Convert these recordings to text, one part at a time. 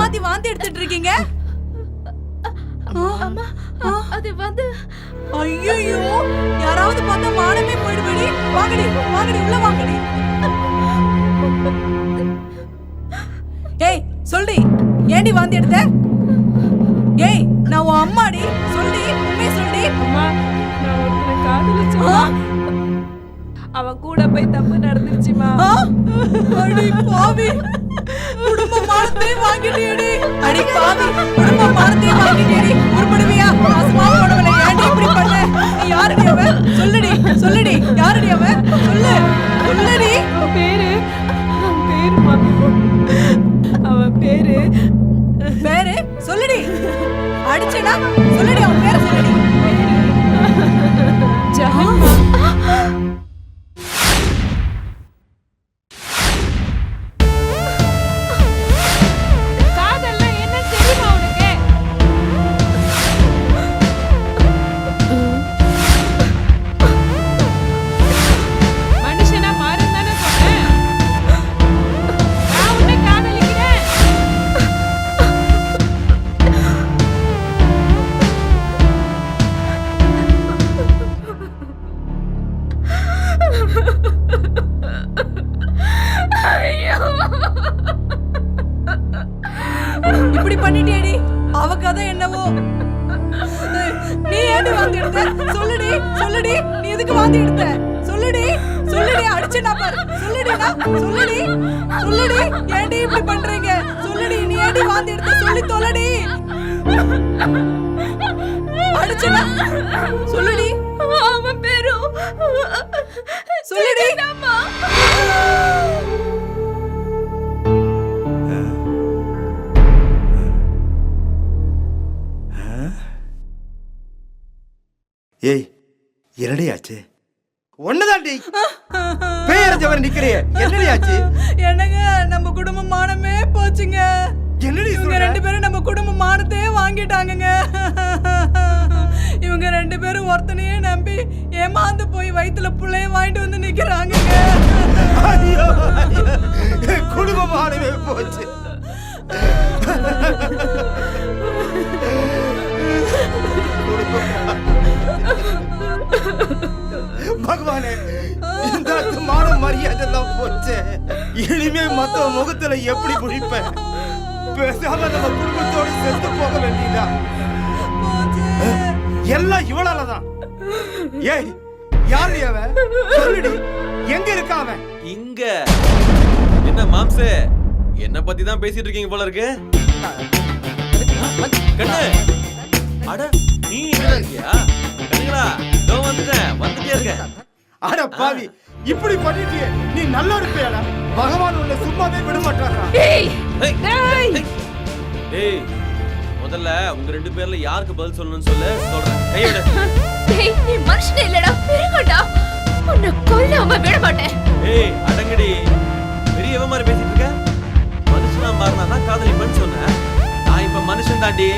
மாத்தி வாந்தி எடுத்துட்டு இருக்கீங்க? அது வந்து ஐயோ யாராவது பார்த்தா மானமே போயிடுபடி வாங்கடி வாங்கடி உள்ள வாங்கடி. ஏய் சொல்டி ஏண்டி வாந்தி எடுத்த? ஏய் நான் உன் அம்மாடி சொல்டி உண்மையை சொல்டி. அம்மா நான் ஒருத்தனை அவன் கூட போய் தப்பு நடந்துருச்சுமா பாவி. குடும்ப மானத்தை வாங்கிட்டியடி அடி பாவி குடும்ப மானத்தை வாங்கிட்டியடி உருப்படுவியா? மாசமா போனவளை ஏன்டி இப்படி பண்ண? நீ யாருடி அவ? சொல்லுடி சொல்லுடி. யாருடி அவ? சொல்லு. சொல்லுடி. பேரு பேருமா அவன் பேரு. பேரு? சொல்லுடி. அடிச்சனா பேரை சொல்லுடி. இப்படி பண்ணிட்டியடி அவ கதை என்னவோ? நீ ஏண்டி வாந்தி எடுத்த? சொல்லுடி சொல்லுடி. நீ எதுக்கு வாந்தி எடுத்த? சொல்லுடி சொல்லுடி. அடிச்சனா பாரு. சொல்லுடினா சொல்லுடி சொல்லுடி. ஏண்டி இப்படி பண்றீங்க? சொல்லுடி நீ ஏண்டி வாந்தி எடுத்த? சொல்லி தொலைடி. அடிச்சனா சொல்லுடி. அவன் பேரும் சொல்லுடி. ஏய் என்னடி ஆச்சு ஒண்ணுதான்டி. பேரஞ்சவன் நிக்கிறிய என்னடி ஆச்சு என்னங்க நம்ம குடும்ப மானமே போச்சுங்க. என்னடி இவங்க? ரெண்டு பேரும் நம்ம குடும்ப மானத்தையே வாங்கிட்டாங்கங்க. இவங்க ரெண்டு பேரும் ஒருத்தனையே நம்பி ஏமாந்து போய் வயித்துல புள்ளைய வாங்கிட்டு வந்து நிக்கிறாங்கங்க. பகவானே இந்த மான மரியாதை எல்லாம் போச்சு. இனிமே மத்த முகத்துல எப்படி குடிப்பேன்? பேசாம நம்ம குடும்பத்தோடு செத்து போக வேண்டியதா? எல்லாம் இவளாலதான் ஏய் யாரு அவன்? சொல்லுடி. எங்க இருக்கா அவன்? இங்க. என்ன மாம்சே? என்ன பத்தி தான் பேசிட்டு இருக்கீங்க போல இருக்கு. கண்ணு. அட நீ இருக்கியா? கண்ணுங்களா இதோ வந்துட்டேன். வந்துட்டே இருக்கேன் அட பாவி இப்படி பண்ணிட்டியே நீ நல்லா இருப்பியாடா? பகவான் உன்னை சும்மாவே விட மாட்டாரா ஏய், ஏய்! முதல்ல உங்க ரெண்டு பேர்ல யாருக்கு பதில் சொல்லணும்னு சொல்லு? சொல்றேன். கையோட. டேய் நீ மனுஷனே இல்லடா மிருகம்டா உன்னை கொல்லாம விட மாட்டேன் ஏய் அடங்கடி. பெரியவ மாதிரி பேசிட்டு இருக்க? மனுஷனா மாறினா தான் காதலிப்பேன்னு சொன்னேன் நான் இப்ப மனுஷன் தாண்டி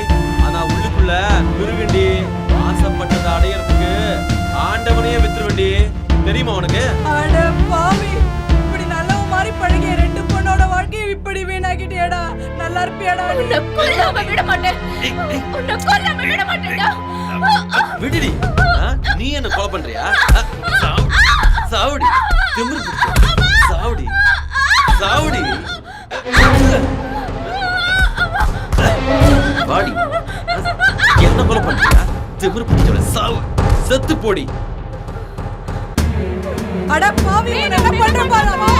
ஆனா உள்ளுக்குள்ள மிருகண்டி ஆசைப்பட்டதை அடையறதுக்கு ஆண்டவனையே வித்துருவண்டி. தெரியுமா உனக்கு? அட பாவி இப்படி நல்லவ மாதிரி பழகிய ரெண்டு பொண்ணோட வாழ்க்கையை இப்படி வீணாக்கிட்டியாடா. நல்லா இருப்பியாடா உன்னை கொல்லாம விட மாட்டேன். உன்னை கொல்லாம விட மாட்டேன்டா. விடுடி? நீ என்ன கொலை பண்றியா? சாவுடி. திமிரு. சாவுடி. சாவுடி. வாடி. என்ன கொலை பண்றியா? திமிரு பிடிச்சவள சாவு. செத்து போடி. அட பாவி என்ன பண்ற பாருமா